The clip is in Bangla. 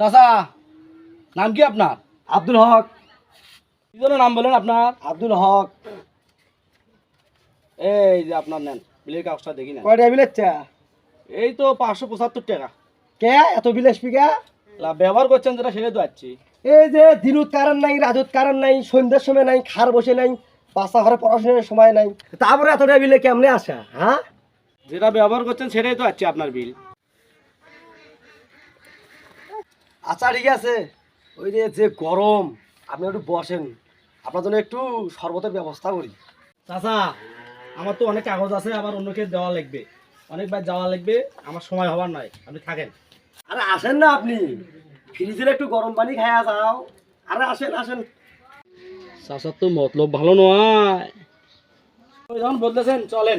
চাচা নাম কি আপনার? আব্দুল হক। কি নাম বলেন আপনার? আব্দুল হক। এই যে আপনার নেন বিলের কাগজটা দেখি না কয়টা বিলাচ্ছা এই তো পাঁচশো পঁচাত্তর টাকা। কে? এত বিলাস পিকা ব্যবহার করছেন যেটা সেটাই তো আছি। এই যে দিনুত কারণ নাই রাজত কারণ নাই সন্ধ্যার সময় নাই খার বসে নাই বাচ্চা ঘরে পড়াশোনার সময় নাই। তারপরে এতটা বিলে কেমনে আসা হ্যাঁ? যেটা ব্যবহার করছেন সেটাই তো আছে আপনার বিল। আচ্ছা ঠিক আছে। ওই যে যে গরম আপনি একটু বসেন। আপনার জন্য একটু শরবতের ব্যবস্থা করি। চাচা আমার তো অনেক কাগজ আছে আবার অন্যকে দেওয়া লাগবে। অনেকবার যাওয়া লাগবে আমার সময় হবার নয়। আপনি থাকেন। আরে আসেন না আপনি। ফ্রিজের একটু গরম পানি খাইয়া যাও। আরে আসেন আসেন। চাচার তো মতলব ভালো নয়। ওই যখন বদলেছেন চলেন।